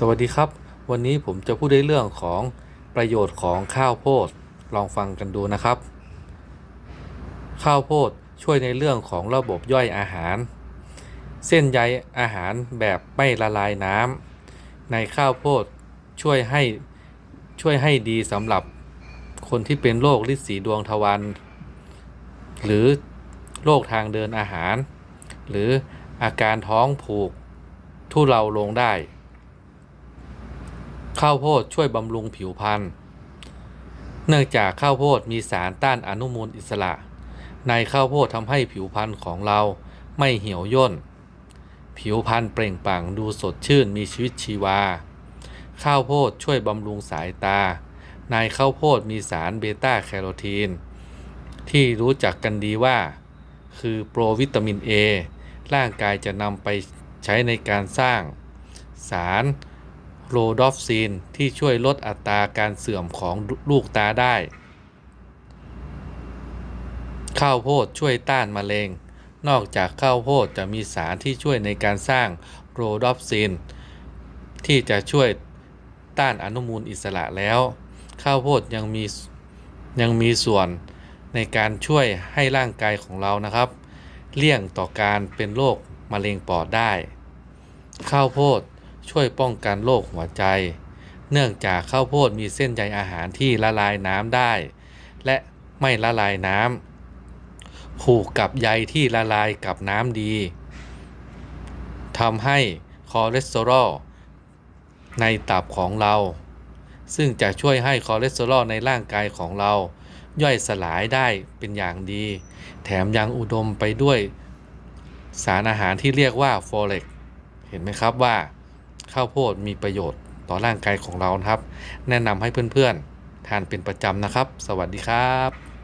สวัสดีครับ วันนี้ผมจะพูดในเรื่องของประโยชน์ของข้าวโพดลองฟังกันดูนะครับ ข้าวโพดช่วยในเรื่องของระบบย่อยอาหาร เส้นใยอาหารแบบไม่ละลายน้ำในข้าวโพดช่วยให้ช่วยให้ดีสำหรับคนที่เป็นโรคลิสีดวงทวารหรือโรคทางเดินอาหาร หรืออาการท้องผูกทุเลาลงได้ ข้าวโพดช่วยบำรุงผิวพรรณ เนื่องจากข้าวโพดมีสารต้านอนุมูลอิสระ ในข้าวโพดทำให้ผิวพรรณของเราไม่เหี่ยวย่น ผิวพรรณเปล่งปลั่งดูสดชื่นมีชีวิตชีวา ข้าวโพดช่วยบำรุงสายตา ในข้าวโพดมีสารเบต้าแคโรทีน ที่รู้จักกันดีว่า คือโปรวิตามิน A ร่างกายจะนำไปใช้ในการสร้างสาร โรดอฟซีนที่ช่วยลดอัตราการเสื่อมของลูกตาได้ ข้าวโพดช่วยต้านมะเร็ง นอกจากข้าวโพดจะมีสารที่ช่วยในการสร้างโรดอฟซีนที่จะช่วยต้านอนุมูลอิสระแล้ว ข้าวโพดยังมียังมีส่วนในการช่วยให้ร่างกายของเรานะครับ เลี่ยงต่อการเป็นโรคมะเร็งปอดได้ ข้าวโพด ช่วยป้องกันโรคหัวใจ เนื่องจากข้าวโพดมีเส้นใยอาหารที่ละลายน้ำได้ และไม่ละลายน้ำผูกกับใยที่ละลายกับน้ำดีทำให้คอเลสเตอรอลในตับของเรา ซึ่งจะช่วยให้คอเลสเตอรอลในร่างกายของเรา ย่อยสลายได้เป็นอย่างดี แถมยังอุดมไปด้วยสารอาหารที่เรียกว่าโฟเลกเห็นไหมครับว่า ข้าวโพดมีประโยชน์ต่อร่างกายของเรานะครับ แนะนำให้เพื่อนๆ ทานเป็นประจำนะครับ สวัสดีครับ